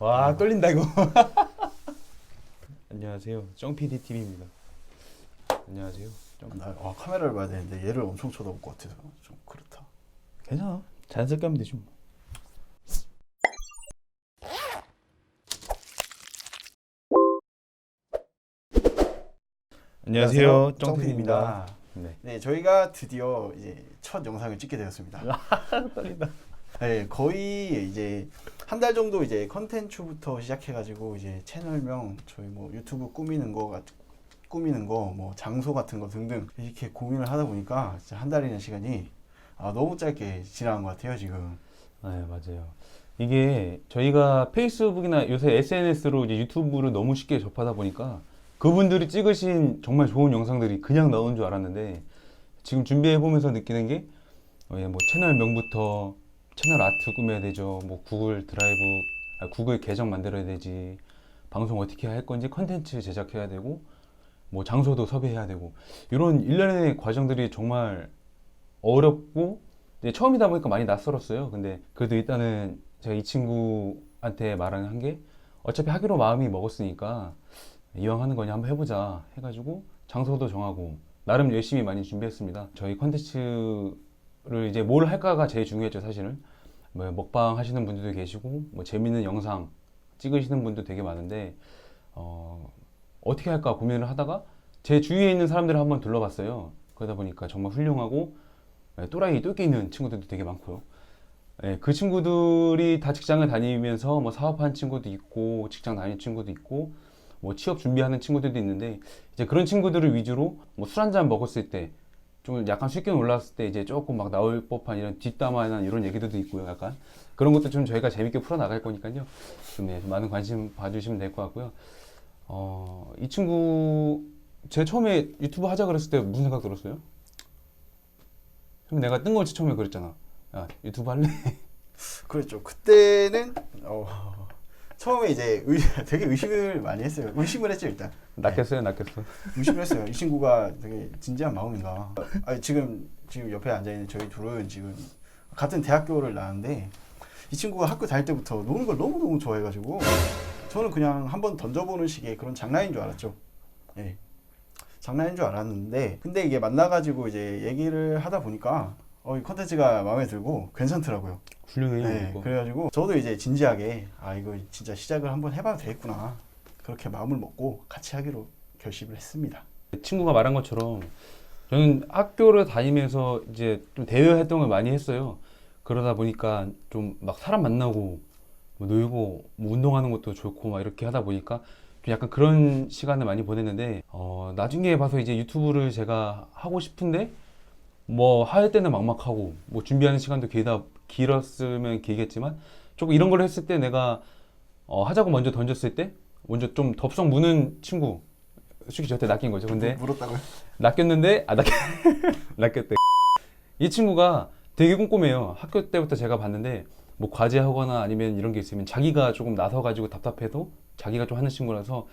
와 떨린다 이거. 안녕하세요. 쩡PD TV입니다. 안녕하세요. 쩡. 나 아, 카메라를 봐야 되는데 얘를 엄청 쳐다볼 것 같아서 좀 그렇다. 괜찮아. 자연스럽게 하면 되지 뭐. 안녕하세요. 쩡PD입니다. 네. 네, 저희가 드디어 이제 첫 영상을 찍게 되었습니다. 떨린다. 네, 거의 이제 한 달 정도 이제 컨텐츠부터 시작해가지고 이제 채널명 저희 뭐 유튜브 꾸미는 거 같- 꾸미는 거 뭐 장소 같은 거 등등 이렇게 고민을 하다 보니까 진짜 한 달이라는 시간이 아, 너무 짧게 지나간 것 같아요 지금. 네, 맞아요. 이게 저희가 페이스북이나 요새 SNS로 이제 유튜브를 너무 쉽게 접하다 보니까 그분들이 찍으신 정말 좋은 영상들이 그냥 나오는 줄 알았는데 지금 준비해 보면서 느끼는 게 어, 예, 뭐 채널명부터 채널 아트 꾸며야 되죠. 뭐 구글 드라이브, 아, 구글 계정 만들어야 되지. 방송 어떻게 할 건지 컨텐츠 제작해야 되고 뭐 장소도 섭외해야 되고 이런 일련의 과정들이 정말 어렵고 처음이다 보니까 많이 낯설었어요. 근데 그래도 일단은 제가 이 친구한테 말을 한게 어차피 하기로 마음이 먹었으니까 이왕 하는 거냐 한번 해보자 해가지고 장소도 정하고 나름 열심히 많이 준비했습니다. 저희 컨텐츠 를 이제 뭘 할까가 제일 중요했죠, 사실은. 뭐 먹방 하시는 분들도 계시고 뭐 재밌는 영상 찍으시는 분도 되게 많은데 어, 어떻게 할까 고민을 하다가 제 주위에 있는 사람들을 한번 둘러봤어요. 그러다 보니까 정말 훌륭하고 네, 또라이 똘끼 있는 친구들도 되게 많고요. 네, 그 친구들이 다 직장을 다니면서 뭐 사업하는 친구도 있고 직장 다니는 친구도 있고 뭐 취업 준비하는 친구들도 있는데 이제 그런 친구들을 위주로 뭐 술 한잔 먹었을 때 좀 약간 술기운 올랐을 때 이제 조금 막 나올 법한 이런 뒷담화나 이런 얘기들도 있고요. 약간 그런 것도 좀 저희가 재밌게 풀어 나갈 거니까요. 좀, 네, 좀 많은 관심 봐주시면 될 것 같고요. 어, 이 친구 제가 처음에 유튜브 하자 그랬을 때 무슨 생각 들었어요? 내가 뜬금없이 처음에 그랬잖아. 야 유튜브 할래? 그렇죠. 그때는 어, 처음에 이제 의, 되게 의심을 많이 했어요. 의심을 했죠 일단. 낚였어요, 낚였어. 의심을 했어요. 이 친구가 되게 진지한 마음인가. 아니, 지금 지금 옆에 앉아 있는 저희 둘은 지금 같은 대학교를 나왔는데 이 친구가 학교 다닐 때부터 노는 걸 너무 너무 좋아해가지고 저는 그냥 한번 던져보는 식의 그런 장난인 줄 알았죠. 예. 장난인 줄 알았는데 근데 이게 만나가지고 이제 얘기를 하다 보니까 어, 이 컨텐츠가 마음에 들고 괜찮더라고요. 훌륭해요. 네, 이거. 그래가지고 저도 이제 진지하게 아 이거 진짜 시작을 한번 해봐도 되겠구나 그렇게 마음을 먹고 같이 하기로 결심을 했습니다. 친구가 말한 것처럼 저는 학교를 다니면서 이제 좀 대외 활동을 많이 했어요. 그러다 보니까 좀 막 사람 만나고 뭐 놀고 뭐 운동하는 것도 좋고 막 이렇게 하다 보니까 좀 약간 그런 시간을 많이 보냈는데 어, 나중에 봐서 이제 유튜브를 제가 하고 싶은데 뭐 할 때는 막막하고 뭐 준비하는 시간도 길다 길었으면 길겠지만 조금 이런 걸 했을 때 내가 어, 하자고 먼저 던졌을 때 먼저 좀 덥석 무는 친구 솔직히 저한테 낚인 거죠. 근데 물었다고요? 낚였는데 아 낚, 낚였대. 이 친구가 되게 꼼꼼해요. 학교 때부터 제가 봤는데 뭐 과제하거나 아니면 이런 게 있으면 자기가 조금 나서 가지고 답답해도 자기가 좀 하는 친구라서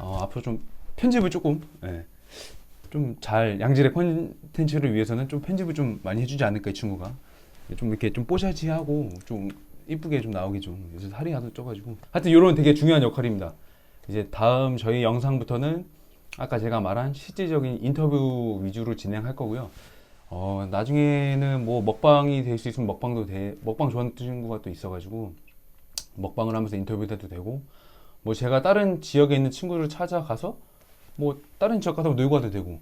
어, 앞으로 좀 편집을 조금 예, 좀 잘 양질의 콘텐츠를 위해서는 좀 편집을 좀 많이 해주지 않을까 이 친구가 좀 이렇게 좀 뽀샤지하고 좀 이쁘게 좀 나오게 좀 요새 살이 하도 쪄가지고 하여튼 이런 되게 중요한 역할입니다. 이제 다음 저희 영상부터는 아까 제가 말한 실질적인 인터뷰 위주로 진행할 거고요. 어, 나중에는 뭐 먹방이 될 수 있으면 먹방도 돼, 먹방 좋아하는 친구가 또 있어가지고 먹방을 하면서 인터뷰도 해도 되고, 뭐 제가 다른 지역에 있는 친구를 찾아가서 뭐 다른 지역 가서 놀고 와도 되고,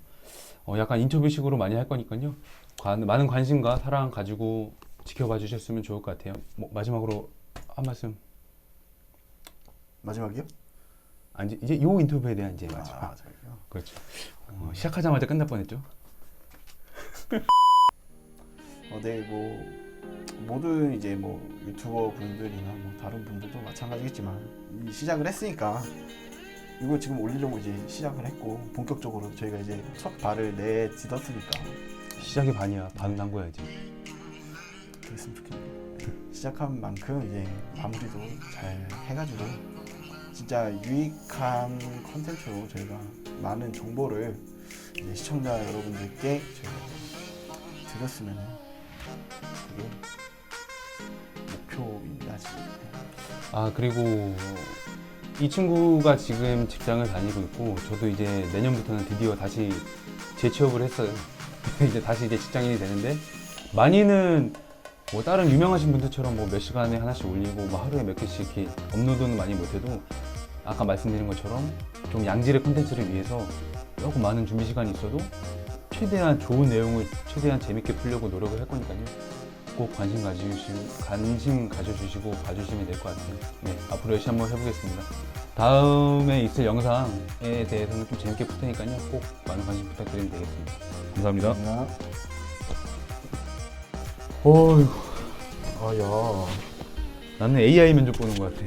어, 약간 인터뷰식으로 많이 할 거니까요. 관- 많은 관심과 사랑 가지고 지켜봐 주셨으면 좋을 것 같아요. 뭐 마지막으로 한 말씀. 마지막이요? 아, 이제, 이제 요 인터뷰에 대한 이제 마지막. 아, 저기요. 그렇죠. 어, 시작하자마자 끝날 뻔했죠. 어, 네, 뭐 모든 이제 뭐 유튜버 분들이나 뭐 다른 분들도 마찬가지겠지만 이 시작을 했으니까 이거 지금 올리려고 이제 시작을 했고 본격적으로 저희가 이제 첫 발을 내딛었으니까 시작이 반이야. 반 난 거야 이제. 그랬으면 좋겠네요. 시작한 만큼 이제 마무리도 잘 해가지고 진짜 유익한 컨텐츠로 저희가 많은 정보를 이제 시청자 여러분들께 저희가 드렸으면 그게 목표입니다 지금. 아 그리고 이 친구가 지금 직장을 다니고 있고 저도 이제 내년부터는 드디어 다시 재취업을 했어요. 이제 다시 이제 직장인이 되는데 많이는 뭐 다른 유명하신 분들처럼 뭐 몇 시간에 하나씩 올리고 뭐 하루에 몇 개씩 이렇게 업로드는 많이 못해도 아까 말씀드린 것처럼 좀 양질의 콘텐츠를 위해서 조금 많은 준비 시간이 있어도 최대한 좋은 내용을 최대한 재밌게 풀려고 노력을 할 거니까요. 꼭 관심 가지시고 관심 가져주시고 봐주시면 될 것 같아요. 네, 앞으로 열심히 한번 해보겠습니다. 다음에 있을 영상에 대해서는 좀 재밌게 풀 테니까요. 꼭 많은 관심 부탁드리면 되겠습니다. 감사합니다. 나 어휴, 아야 나는 AI 면접 보는 것 같아.